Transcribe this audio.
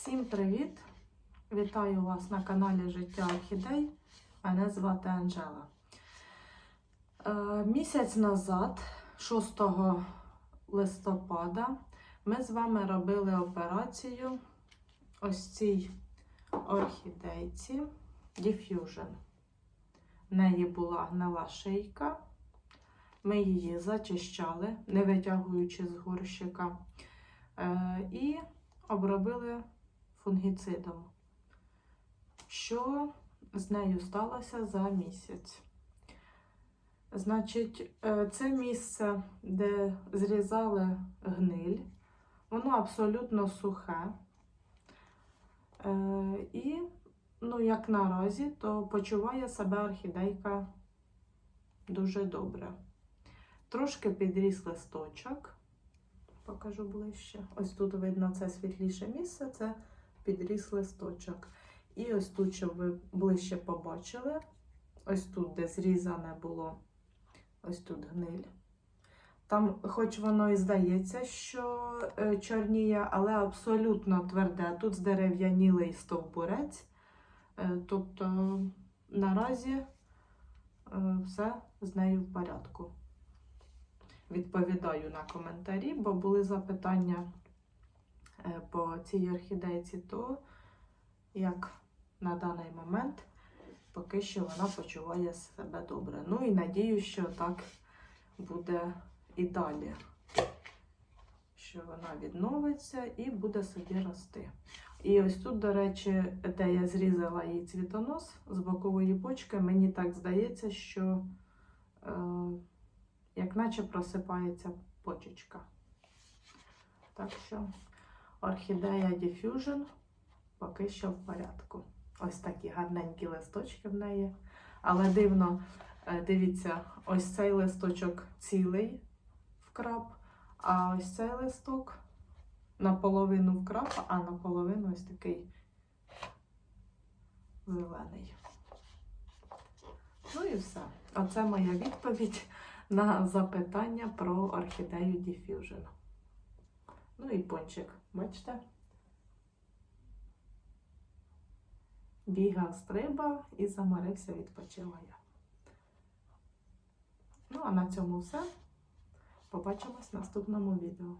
Всім привіт! Вітаю вас на каналі Життя Орхідей. Мене звати Анжела. Е, Місяць назад, 6 листопада, ми з вами робили операцію ось цій орхідейці Diffusion. В неї була гнила шийка. Ми її зачищали, не витягуючи з горщика. Е, І обробили фунгіцидом. Що з нею сталося за місяць? Значить, е, це місце, де зрізали гниль, воно абсолютно сухе. Е, І, ну, як наразі, то почуває себе орхідейка дуже добре. Трошки підріс листочок покажу ближче. Ось тут видно це світліше місце, це підріс листочок. І ось тут, щоб ви ближче побачили, ось тут, де зрізане було, ось тут гниль. Там, хоч воно і здається, що е, чорніє, але абсолютно тверде. Тут здерев'янілий стовбурець. Е, тобто наразі е, все з нею в порядку відповідаю на коментарі, бо були запитання по цій орхідейці, то як на даний момент поки що вона почуває себе добре. Ну і надію, що так буде і далі. Що вона відновиться і буде собі рости. І ось тут, до речі, де я зрізала її цвітонос з бокової почки, мені так здається, що е, як наче просипається почечка. Так що орхідея Diffusion поки що в порядку. Ось такі гарненькі листочки в неї. Але дивно, е, дивіться, ось цей листочок цілий вкрап, а ось цей листок наполовину вкрап, а наполовину ось такий зелений. Ну і все. Оце моя відповідь на запитання про орхідею Diffusion. Ну і пончик, бачите? Бігав, стриба і замарився, відпочила я. Ну, а на цьому все. Побачимось в наступному відео.